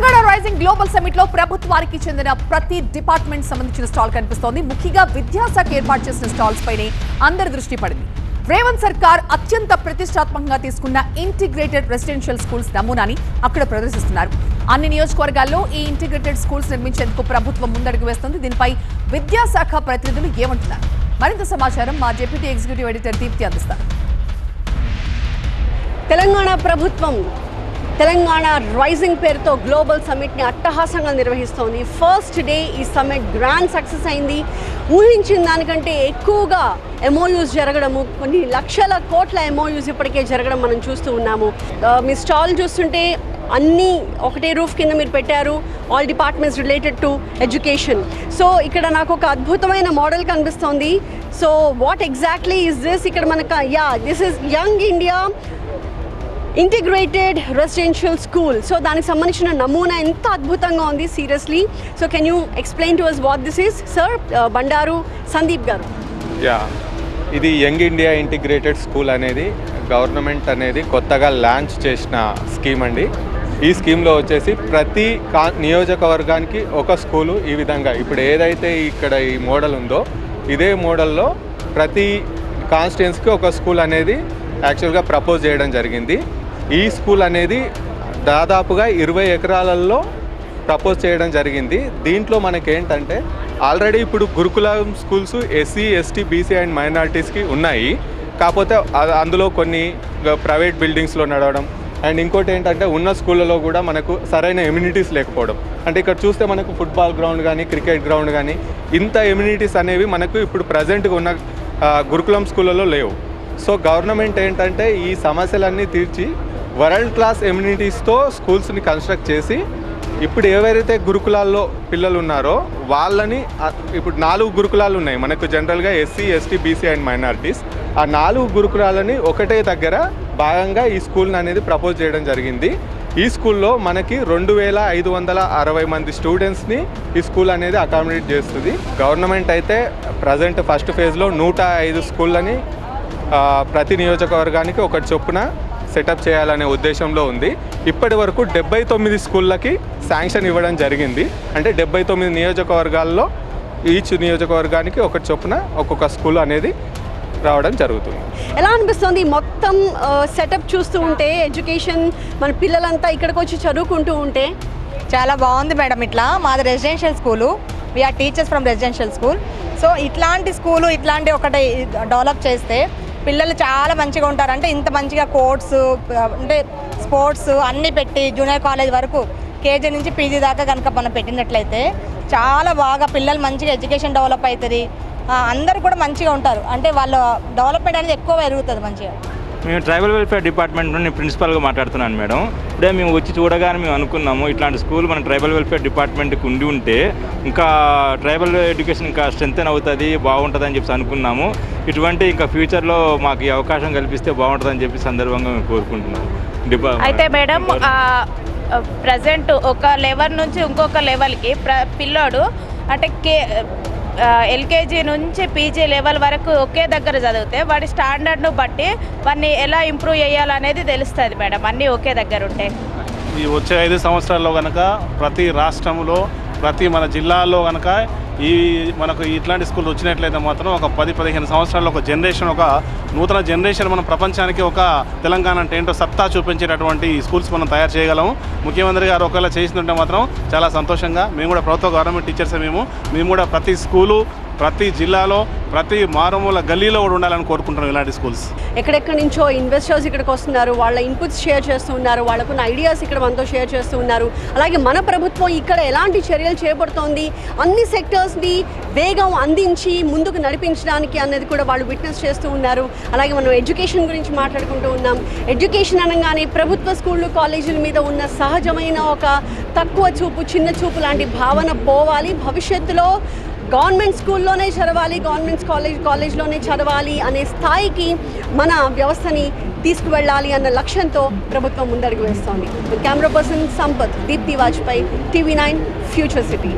Telangana rising global సమిట్లో ప్రభుత్వానికి చెందిన ప్రతి డిపార్ట్మెంట్ సంబంధించిన స్టాల్ కనిపిస్తోంది. ముఖ్యంగా విద్యాశాఖ ఏర్పాటు చేసిన స్టాల్స్ పైనే అందరి దృష్టి పడింది. రేవంత్ సర్కార్ అత్యంత ప్రతిష్టాత్మకంగా తీసుకున్న ఇంటిగ్రేటెడ్ రెసిడెన్షియల్ స్కూల్స్ నమూనాని అక్కడ ప్రదర్శిస్తున్నారు. అన్ని నియోజకవర్గాల్లో ఈ ఇంటిగ్రేటెడ్ స్కూల్స్ నిర్మించేందుకు ప్రభుత్వం ముందడుగు వేస్తుంది. దీనిపై విద్యాశాఖ ప్రతినిధులు ఏమంటున్నారు? మరింత సమాచారం మా డిప్యూటీ ఎగ్జిక్యూటివ్ ఎడిటర్ దీప్తి అందిస్తారు. తెలంగాణ ప్రభుత్వం తెలంగాణ రైజింగ్ పేరుతో గ్లోబల్ సమ్మిట్ని అట్టహాసంగా నిర్వహిస్తోంది. ఫస్ట్ డే ఈ సమ్మిట్ గ్రాండ్ సక్సెస్ అయింది. ఊహించిన దానికంటే ఎక్కువగా ఎమోయూస్ జరగడము కొన్ని లక్షల కోట్ల ఎమోయూస్ ఇప్పటికే జరగడం మనం చూస్తూ ఉన్నాము. మీ స్టాల్ చూస్తుంటే అన్నీ ఒకటే రూఫ్ కింద మీరు పెట్టారు. All departments related to education so ఇక్కడ నాకు ఒక అద్భుతమైన మోడల్ కనిపిస్తోంది. So what exactly is this ఇక్కడ మనకు yeah this is young India integrated residential school so దానికి సంబంధించిన నమూనా ఎంత అద్భుతంగా ఉంది seriously so can you explain to us what this is sir Bandaru Sandeep garu. Yeah ఇది యంగ్ ఇండియా ఇంటిగ్రేటెడ్ స్కూల్ అనేది గవర్నమెంట్ అనేది కొత్తగా లాంచ్ చేసిన స్కీమ్ అండి. ఈ స్కీమ్లో వచ్చేసి ప్రతి కా నియోజకవర్గానికి ఒక స్కూలు ఈ విధంగా. ఇప్పుడు ఏదైతే ఇక్కడ ఈ మోడల్ ఉందో ఇదే మోడల్లో ప్రతి కాన్స్టిట్యున్సీకి ఒక స్కూల్ అనేది యాక్చువల్గా ప్రపోజ్ చేయడం జరిగింది. ఈ స్కూల్ అనేది దాదాపుగా ఇరవై ఎకరాలలో ప్రపోజ్ చేయడం జరిగింది. దీంట్లో మనకేంటంటే ఆల్రెడీ ఇప్పుడు గురుకులం schools SC ST BC and మైనారిటీస్కి ఉన్నాయి. కాకపోతే అందులో కొన్ని ప్రైవేట్ బిల్డింగ్స్లో నడవడం. అండ్ ఇంకోటి ఏంటంటే ఉన్న స్కూళ్ళలో కూడా మనకు సరైన ఎమ్యూనిటీస్ లేకపోవడం. అంటే ఇక్కడ చూస్తే మనకు ఫుట్బాల్ గ్రౌండ్ కానీ క్రికెట్ గ్రౌండ్ కానీ ఇంత ఎమ్యూనిటీస్ అనేవి మనకు ఇప్పుడు ప్రజెంట్గా ఉన్న గురుకులం స్కూళ్ళలో లేవు. సో గవర్నమెంట్ ఏంటంటే ఈ సమస్యలన్నీ తీర్చి వరల్డ్ క్లాస్ ఎమ్యూనిటీస్తో స్కూల్స్ని కన్స్ట్రక్ట్ చేసి ఇప్పుడు ఎవరైతే గురుకులాల్లో పిల్లలు ఉన్నారో వాళ్ళని ఇప్పుడు నాలుగు గురుకులాలు ఉన్నాయి. మనకు జనరల్గా SC ST BC and minorities. ఆ నాలుగు గురుకులాలని ఒకటే దగ్గర భాగంగా ఈ స్కూల్ని అనేది ప్రపోజ్ చేయడం జరిగింది. ఈ స్కూల్లో మనకి రెండు వేల ఐదు వందల అరవై మంది స్టూడెంట్స్ని ఈ స్కూల్ అనేది అకామిడేట్ చేస్తుంది. గవర్నమెంట్ అయితే ప్రజెంట్ ఫస్ట్ ఫేజ్లో నూట ఐదు స్కూళ్ళని ప్రతి నియోజకవర్గానికి ఒకటి చొప్పున సెటప్ చేయాలనే ఉద్దేశంలో ఉంది. ఇప్పటి వరకు డెబ్బై తొమ్మిది స్కూళ్ళకి శాంక్షన్ ఇవ్వడం జరిగింది. అంటే డెబ్బై తొమ్మిది నియోజకవర్గాల్లో ఈచ్ నియోజకవర్గానికి ఒకటి చొప్పున ఒక్కొక్క స్కూల్ అనేది రావడం జరుగుతుంది. ఎలా అనిపిస్తుంది? మొత్తం సెటప్ చూస్తూ ఉంటే ఎడ్యుకేషన్ మన పిల్లలంతా ఇక్కడికి వచ్చి చదువుకుంటూ ఉంటే? చాలా బాగుంది మేడం ఇట్లా. మాది residential school. We are teachers from residential school so ఇట్లాంటి స్కూలు ఇట్లాంటి ఒకటి డెవలప్ చేస్తే పిల్లలు చాలా మంచిగా ఉంటారు. అంటే ఇంత మంచిగా కోర్ట్స్ అంటే స్పోర్ట్స్ అన్నీ పెట్టి జూనియర్ కాలేజ్ వరకు కేజీ నుంచి పీజీ దాకా కనుక మనం పెట్టినట్లయితే చాలా బాగా పిల్లలు మంచిగా ఎడ్యుకేషన్ డెవలప్ అవుతుంది. అందరూ కూడా మంచిగా ఉంటారు. అంటే వాళ్ళ డెవలప్మెంట్ అనేది ఎక్కువ పెరుగుతుంది మంచిగా. మేము ట్రైబల్ వెల్ఫేర్ డిపార్ట్మెంట్ నుండి ప్రిన్సిపల్గా మాట్లాడుతున్నాను మేడం. ఇప్పుడే మేము వచ్చి చూడగానే మేము అనుకున్నాము ఇట్లాంటి స్కూల్ మన ట్రైబల్ వెల్ఫేర్ డిపార్ట్మెంట్కి ఉండి ఉంటే ఇంకా ట్రైబల్ ఎడ్యుకేషన్ ఇంకా స్ట్రెంత్ అవుతుంది బాగుంటుంది అని చెప్పి అనుకున్నాము. ఇటువంటి ఇంకా ఫ్యూచర్లో మాకు ఈ అవకాశం కల్పిస్తే బాగుంటుందని చెప్పి సందర్భంగా మేము కోరుకుంటున్నాము. డిపా అయితే మేడం ప్రజెంట్ ఒక లెవెల్ నుంచి ఇంకొక లెవెల్కి ప్ర పిల్లోడు అంటే కే ఎల్కేజీ నుంచి పీజీ లెవెల్ వరకు ఒకే దగ్గర చదివితే వాడి స్టాండర్డ్ను బట్టి వాడిని ఎలా ఇంప్రూవ్ చేయాలనేది తెలుస్తుంది మేడం. అన్నీ ఒకే దగ్గర ఉంటే. ఈ వచ్చే ఐదు సంవత్సరాల్లో కనుక ప్రతి రాష్ట్రంలో ప్రతి మన జిల్లాలో కనుక ఈ మనకు ఇట్లాంటి స్కూల్ వచ్చినట్లయితే మాత్రం ఒక పది పదిహేను సంవత్సరాల్లో ఒక జనరేషన్ ఒక నూతన జనరేషన్ మన ప్రపంచానికి ఒక తెలంగాణ అంటే ఏంటో సత్తా చూపించేటటువంటి స్కూల్స్ మనం తయారు చేయగలము. ముఖ్యమంత్రి గారు ఒకవేళ చేస్తుంటే మాత్రం చాలా సంతోషంగా మేము కూడా ప్రభుత్వ గవర్నమెంట్ టీచర్స్ మేము. మేము కూడా ప్రతి స్కూలు ప్రతి జిల్లాలో ప్రతి మారుమూల గల్లీలో కూడా ఉండాలని కోరుకుంటున్నాం ఇలాంటి స్కూల్స్ ఎక్కడెక్కడి నుంచో ఇన్వెస్టర్స్ ఇక్కడికి వస్తున్నారు వాళ్ళ ఇన్పుట్స్ షేర్ చేస్తూ ఉన్నారు వాళ్ళకున్న ఐడియాస్ ఇక్కడ మనతో షేర్ చేస్తూ ఉన్నారు. అలాగే మన ప్రభుత్వం ఇక్కడ ఎలాంటి చర్యలు చేపడుతోంది అన్ని సెక్టర్స్ని వేగం అందించి ముందుకు నడిపించడానికి అనేది కూడా వాళ్ళు విట్నెస్ చేస్తూ ఉన్నారు. అలాగే మనం ఎడ్యుకేషన్ గురించి మాట్లాడుకుంటూ ఉన్నాం. ఎడ్యుకేషన్ అనగానే ప్రభుత్వ స్కూళ్ళు కాలేజీల మీద ఉన్న సహజమైన ఒక తక్కువ చూపు చిన్న చూపు లాంటి భావన పోవాలి. భవిష్యత్తులో గవర్నమెంట్ స్కూల్లోనే చదవాలి గవర్నమెంట్ కాలేజ్ కాలేజ్లోనే చదవాలి అనే స్థాయికి మన వ్యవస్థని తీసుకువెళ్ళాలి అన్న లక్ష్యంతో ప్రభుత్వం ముందడుగు వేస్తోంది. Camera person Sampath Deepthi Vajpayee TV nine future city.